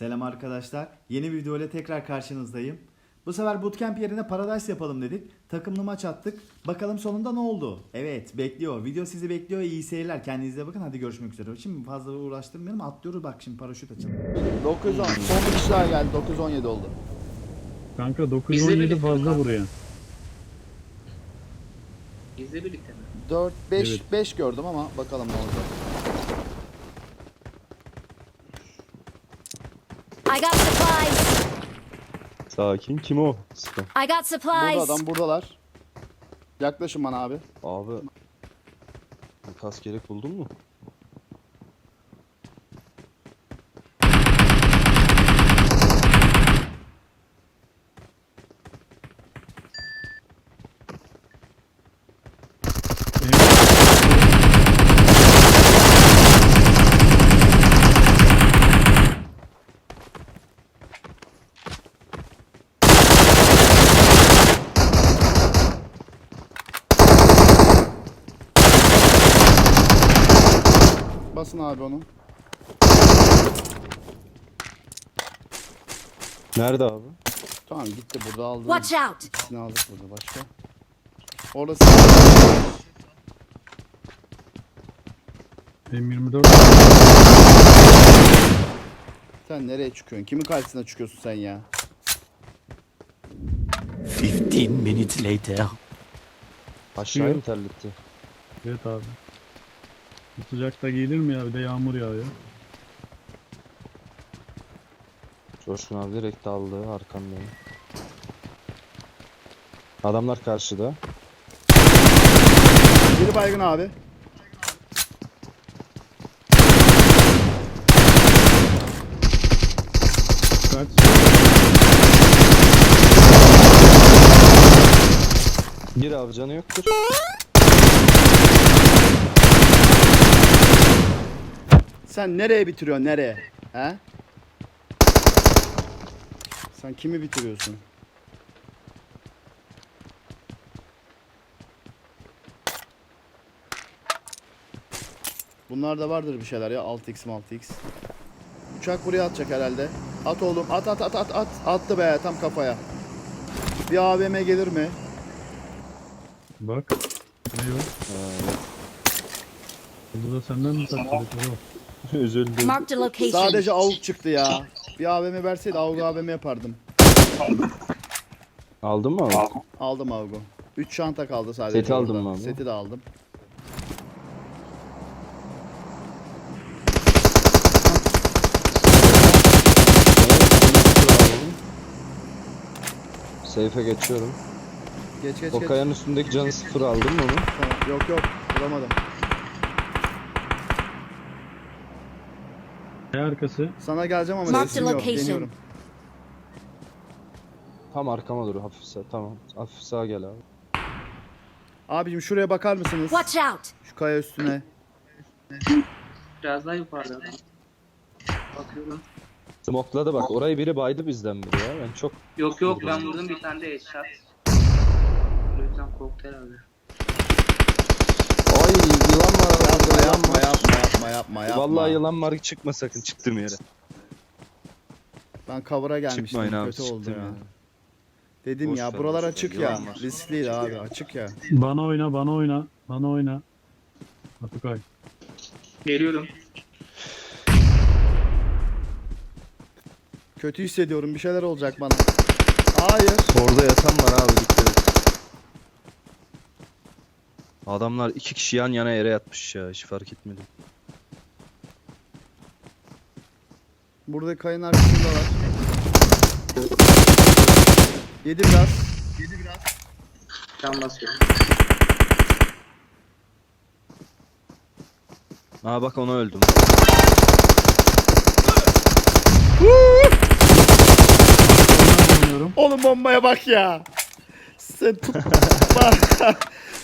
Selam arkadaşlar. Yeni bir video ile tekrar karşınızdayım. Bu sefer bootcamp yerine Paradise yapalım dedik. Takımlı maç attık. Bakalım sonunda ne oldu? Evet bekliyor. Video sizi bekliyor. İyi seyirler. Kendinize bakın. Hadi görüşmek üzere. Şimdi fazla uğraştırmayalım. Atlıyoruz. Bak şimdi paraşüt açalım. 910. Son bir kişi daha geldi. 917 oldu. Kanka Bizle 917 birlikte fazla buraya. Bizle birlikte mi? 4 5 Evet. 5 gördüm ama bakalım ne olacak. I got supplies. Sakin. Kim o? Sıkı. I got supplies. Burada adam buradalar. Yaklaşın bana abi. Abi. Kas gerek buldun mu? Basın abi onu. Nerede abi? Tamam gitti burada aldı. Watch out. İkisini aldık burada başka. Orası M24 sen nereye çıkıyorsun? Kimin karşısına çıkıyorsun sen ya? 15 minutes later. Aşağıya mı terletti? Evet abi. Bu sıcakta giyilir mi ya? Bir de yağmur yağıyor. Coşkun abi direkt aldı arkamdayım. Adamlar karşıda. Biri baygın abi. Kaç? Bir abi canı yoktur. Sen nereye bitiriyorsun nereye? He? Sen kimi bitiriyorsun? Bunlarda vardır bir şeyler ya 6x 6x. Uçak buraya atacak herhalde. At oğlum at at at at at. Attı be tam kafaya. Bir AVM gelir mi? Bak. Ne yok? Ee, Bunu da senden mi sakladık? oğlum? Üzüldüm. Marked a location. Sadece avuk çıktı ya. Bir AVM verseydi avuk AVM yapardım. Aldın mı abi? Aldım avgu. 3 çanta kaldı sadece. Seti aldın orada. mı abi? Seti de aldım. Seyfe geçiyorum. Geç geç O geç. kayanın üstündeki canı sıfır aldın mı onu? Tamam. Yok yok bulamadım. Ne arkası? Sana geleceğim ama Mark sesim the yok. location. Deniyorum. Tam arkama dur hafif sağ. Tamam. Hafif sağa gel abi. Abicim şuraya bakar mısınız? Watch out. Şu kaya üstüne. Biraz daha yukarıda. Bakıyorum. Smokladı bak. Orayı biri baydı bizden biri ya. Ben çok Yok yok ben vurdum bir tane de headshot. O yüzden korktu herhalde. Ay yılan var Yapma arada yılan yapma var. yapma yapma yapma. Vallahi yılan var çıkma sakın çıktım yere. Ben cover'a gelmiştim. Çıkmayın abi Kötü oldu ya. ya. Dedim Boş ya ver, buralar boş ver. açık ya. Yılan var. Riskliydi abi açık ya. Bana oyna, bana oyna. Bana oyna. Atukay. Geliyorum. Kötü hissediyorum bir şeyler olacak bana. Hayır. Orada yatan var abi dikkat et. Adamlar iki kişi yan yana yere yatmış ya hiç fark etmedim. Burada kayın arkasındalar. Yedi biraz. Can basıyorum. Aa bak ona öldüm. Oğlum bombaya bak ya. Sen tut.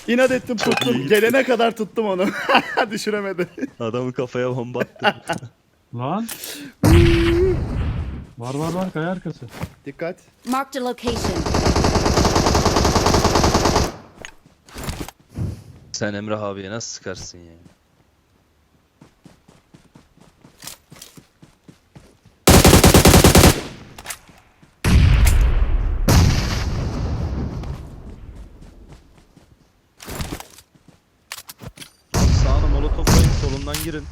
İnat ettim tuttum. Gelene kadar tuttum onu. Düşüremedi. Adamı kafaya bomba attı. Lan. var var var kaya arkası. Dikkat. Marked a location. Sen Emrah abiye nasıl sıkarsın ya? Sağına molotoflayın solundan girin.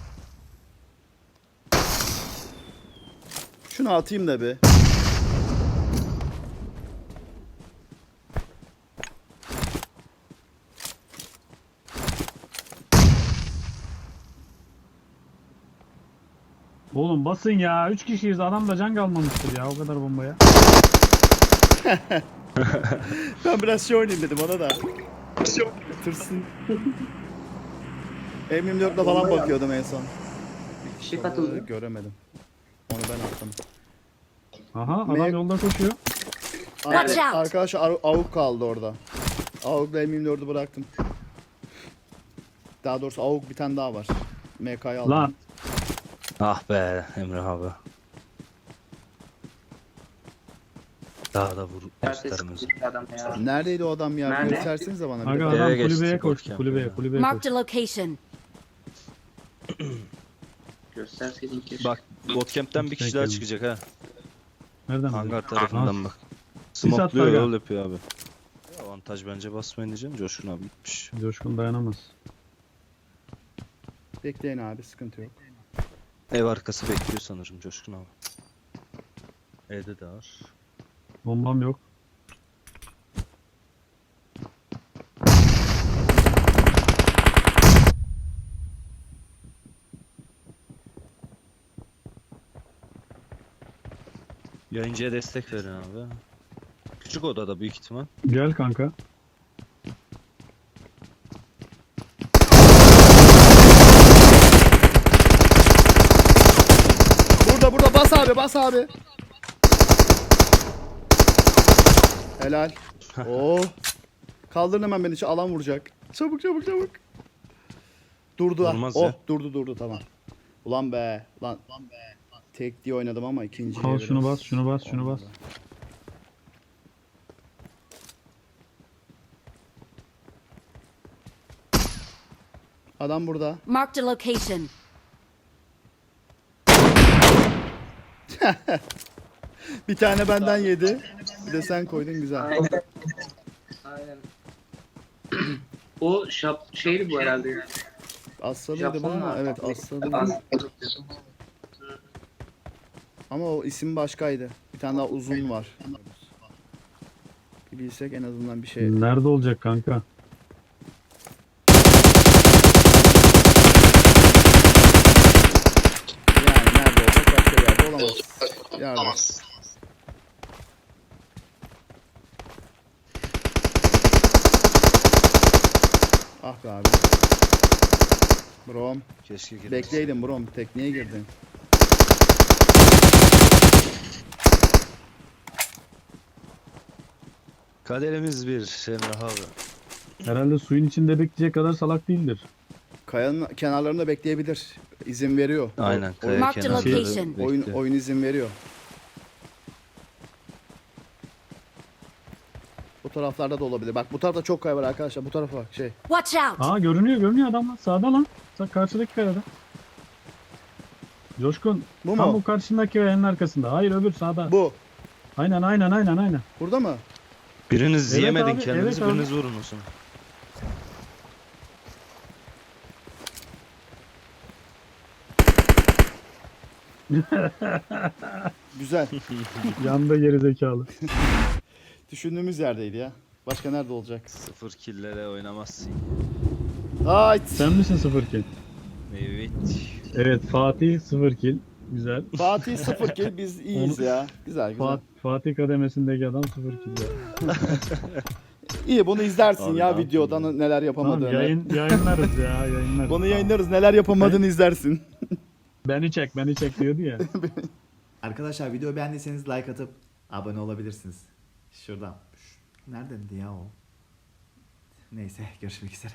Şunu atayım da bir. Oğlum basın ya. 3 kişiyiz. Adam da can kalmamıştır ya o kadar bombaya. Ben biraz şey oynayayım dedim ona da. Tırsın. M24'le falan bakıyordum en son. Bir kişi katıldı. Göremedim. Onu ben attım. Aha adam Me- yolda koşuyor. Watch out. Arkadaş Ar- avuk kaldı orada. Avukla M24'ü bıraktım. Daha doğrusu avuk bir tane daha var. MK'yı aldım. Lan Ah be Emre abi. Daha da vur bir adam ya. Neredeydi o adam ya? Nerede? Göstersenize bana. bir aga de. adam Eve geçti, kulübeye koştu. bootcamp Kulübeye kulübeye Marked koştu. a location. Gösterseydin keşke. Bak Bootcamp'ten bir kişi daha çıkacak ha. Nereden Hangar tarafından bak. Smokluyor yol yapıyor abi. Avantaj bence basmayın diyeceğim. Coşkun abi gitmiş. Coşkun dayanamaz. Bekleyin abi sıkıntı yok. Ev arkası bekliyor sanırım Coşkun abi. Evde de var. Bombam yok. Yayıncıya destek verin abi. Küçük odada büyük ihtimal. Gel kanka. Burada burada bas abi bas abi. Helal. Oo. Kaldırın hemen beni. şu Alan vuracak. Çabuk çabuk çabuk. Durdu. Vurmaz oh ya. durdu durdu tamam. Ulan be. Lan. Tek diye oynadım ama ikinci. Al şunu bas, şunu bas, şunu bas. Adam burada. Marked a location. Bir tane benden yedi. Bir de sen koydun güzel. Aynen. Aynen. o şap şeydi bu herhalde. yani. Aslanıydı ama evet aslanıydı. Ama o isim başkaydı. Bir tane daha uzun var. Bir bilsek en azından bir şey. Nerede olacak kanka? Yani nerede olacak başka bir yerde olamaz. Yerde. Ah be abi. Brom. Keşke girmese. Bekleydin Brom. Tekneye girdin. Kaderimiz bir Emre abi. Herhalde suyun içinde bekleyecek kadar salak değildir. Kayanın kenarlarında bekleyebilir. İzin veriyor. Aynen kaya Marked kenarında location. Oyun, oyun izin veriyor. Bu taraflarda da olabilir. Bak bu tarafta çok kaya var arkadaşlar. Bu tarafa bak şey. Watch out. Aa görünüyor görünüyor adam lan. Sağda lan. Sağ karşıdaki kayada. Coşkun. Bu Tam mu? bu karşındaki kayanın arkasında. Hayır öbür sağda. Bu. Aynen aynen aynen aynen. Burada mı? Biriniz Evet yemedin abi, kendinizi evet abi. biriniz vurun o zaman. Güzel. Yanda geri zekalı. Düşündüğümüz yerdeydi ya. Başka nerede olacak? Sıfır killere oynamazsın. Ay. Sen misin sıfır kill? Evet. Evet Fatih sıfır kill. Güzel. Fatih 0 kill biz iyiyiz Onu- ya. Güzel güzel. Fa- Fatih kademesindeki adam sıfır kill. İyi bunu izlersin Abi ya yapayım videodan ya? neler Tamam yapamadığını. yayın, yayınlarız ya yayınlarız. Bunu yayınlarız neler yapamadığını izlersin. Beni çek beni çek diyordu ya. Arkadaşlar video beğendiyseniz like atıp abone olabilirsiniz. Şuradan. Şu- Neredendi ya o? Neyse görüşmek üzere.